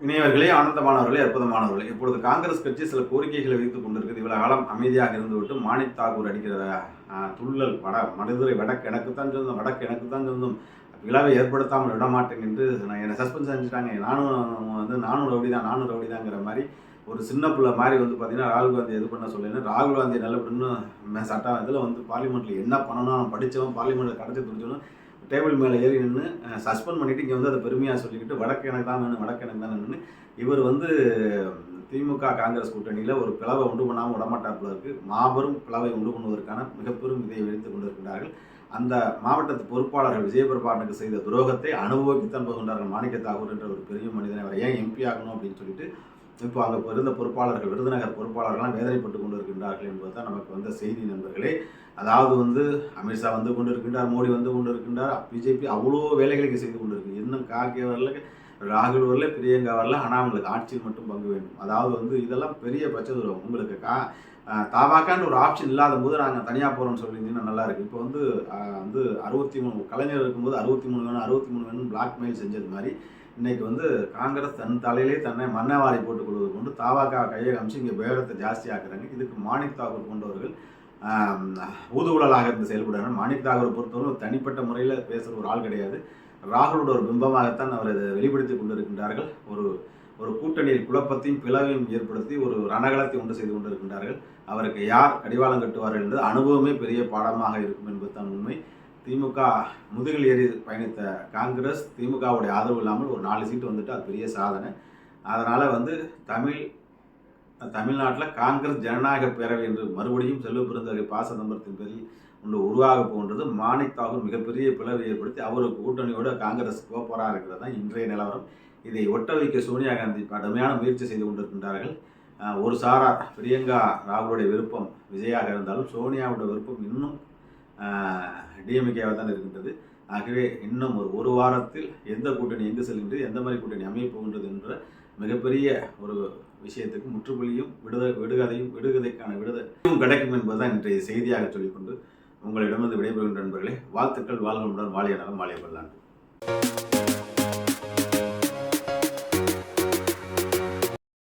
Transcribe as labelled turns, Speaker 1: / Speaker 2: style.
Speaker 1: இணையவர்களே ஆனந்தமானவர்களே அற்புதமானவர்களே இப்பொழுது காங்கிரஸ் கட்சி சில கோரிக்கைகளை வைத்துக் கொண்டிருக்கிறது. இவ்வளவு காலம் அமைதியாக இருந்துவிட்டு மாணிக் தாகூர் அடிக்கிற துள்ளல் வட மனிதரை வடக்கு எனக்குத்தான் சொந்தம் வடக்கு எனக்குத்தான் சொந்தம் விழாவை ஏற்படுத்தாமல் விடமாட்டேன் என்று நான் என்னை சஸ்பெண்ட் செஞ்சுட்டாங்க. நானும் வந்து நானும் ரவுடி தான் நானும் ரவுடி தாங்கிற மாதிரி ஒரு சின்ன பிள்ளை மாதிரி வந்து பார்த்தீங்கன்னா ராகுல் காந்தி எது பண்ண சொல்லி ராகுல் காந்தி நல்ல இன்னும் சட்டம் இதில் வந்து பார்லிமெண்ட்டில் என்ன பண்ணணும் படித்தவன் பார்லிமெண்ட்டில் கடைசி துடிச்சவனும் டேபிள் மேலே ஏறி நின்று சஸ்பெண்ட் பண்ணிவிட்டு இங்கே வந்து அதை பெருமையாக சொல்லிக்கிட்டு வடக்கு எனக்கு தான் வேணும் வடக்கு எனக்கு தான் நின்று இவர் வந்து திமுக காங்கிரஸ் கூட்டணியில் ஒரு பிளவை உண்டு பண்ணாமல் விடமாட்டார் இருக்குது இருக்கு. மாபெரும் பிளவை உண்டு பண்ணுவதற்கான மிகப்பெரும் இதை வைத்துக் கொண்டிருக்கிறார்கள் அந்த மாவட்டத்து பொறுப்பாளர்கள் விஜயபிரபானுக்கு செய்த துரோகத்தை அனுபவித்துத்தான் போகின்றார்கள். மாணிக்க தாகூர் என்ற ஒரு பெரிய மனிதனை அவர் ஏன் எம்பி ஆகணும் அப்படின்னு சொல்லிட்டு இப்போ அங்கே இருந்த பொறுப்பாளர்கள் விருதுநகர் பொறுப்பாளர்கள்லாம் வேதனைப்பட்டு கொண்டு இருக்கின்றார்கள் என்பது தான் நமக்கு வந்த செய்தி நண்பர்களே. அதாவது வந்து அமித்ஷா வந்து கொண்டு இருக்கின்றார் மோடி வந்து கொண்டு இருக்கின்றார் பிஜேபி அவ்வளோ வேலைகளுக்கு செய்து கொண்டு இருக்கு இன்னும் கார்கே வரல ராகுல் வரல பிரியங்கா வரல ஆனால் அவங்களுக்கு ஆட்சியில் மட்டும் பங்கு வேண்டும். அதாவது வந்து இதெல்லாம் பெரிய பட்சதூரம் உங்களுக்கு கா தாவாக்கான்னு ஒரு ஆப்ஷன் இல்லாத போது நாங்கள் தனியாக போகிறோம்னு சொல்லியிருந்தீங்கன்னா நல்லா இருக்கு இப்போ வந்து வந்து அறுபத்தி மூணு கலைஞர் இருக்கும்போது அறுபத்தி மூணு வேணும் அறுபத்தி மூணு வேணும் பிளாக்மெயில் செஞ்சது மாதிரி இன்னைக்கு வந்து காங்கிரஸ் தன் தலையிலே தன்னை மன்னவாரி போட்டுக் கொள்வது கொண்டு தாவாக்கா கையை காமிச்சு இங்கே வேகத்தை ஜாஸ்தி ஆக்குறாங்க. இதுக்கு மாணிக் தாகூர் கொண்டவர்கள் ஊதுகுழலாக இருந்து செயல்படுறாங்க. மாணிக் தாகூரை பொறுத்தவரை ஒரு தனிப்பட்ட முறையில் பேசுகிற ஒரு ஆள் கிடையாது. ராகுலோட ஒரு பிம்பமாகத்தான் அவர் இதை வெளிப்படுத்தி கொண்டிருக்கின்றார்கள். ஒரு ஒரு கூட்டணியில் குழப்பத்தையும் பிளவையும் ஏற்படுத்தி ஒரு ரணகலத்தை உண்டு செய்து கொண்டிருக்கின்றார்கள். அவருக்கு யார் கடிவாளம் கட்டுவார்கள் என்பது அனுபவமே பெரிய பாடமாக இருக்கும் என்பதுதான் உண்மை. திமுக முதுகில் ஏறி பயணித்த காங்கிரஸ் திமுகவுடைய ஆதரவு இல்லாமல் ஒரு நாலு சீட்டு வந்துட்டு அது பெரிய சாதனை. அதனால் வந்து தமிழ் தமிழ்நாட்டில் காங்கிரஸ் ஜனநாயக பேரவை என்று மறுபடியும் செல்வ பெருந்தகை பா சிதம்பரத்தின் பேரில் ஒன்று உருவாக போன்றது. மாணிக் தாகூர் மிகப்பெரிய பிளவை ஏற்படுத்தி அவருக்கு கூட்டணியோடு காங்கிரஸ் போப்பராக இருக்கிறது தான் இன்றைய நிலவரம். இதை ஒட்ட வைக்க சோனியா காந்தி கடுமையான முயற்சி செய்து கொண்டிருக்கின்றார்கள். ஒரு சாரா பிரியங்கா ராகுலுடைய விருப்பம் விஜயாக இருந்தாலும் சோனியாவுடைய விருப்பம் இன்னும் டிஎம்கேவாக தான் இருக்கின்றது. ஆகவே இன்னும் ஒரு ஒரு வாரத்தில் எந்த கூட்டணி எங்கு செல்கின்றது எந்த மாதிரி கூட்டணி அமைய போகின்றது என்ற மிகப்பெரிய ஒரு விஷயத்துக்கு முற்றுப்புள்ளியும் விடுத விடுகதையும் விடுகதைக்கான விடுதலையும் கிடைக்கும் என்பதுதான் இன்றைய செய்தியாக சொல்லிக்கொண்டு உங்களிடமிருந்து விடைபெறுகின்ற நண்பர்களே வாழ்த்துக்கள் வாழ்களுடன் வாழிய நலம் வாழிய பல்லாண்டு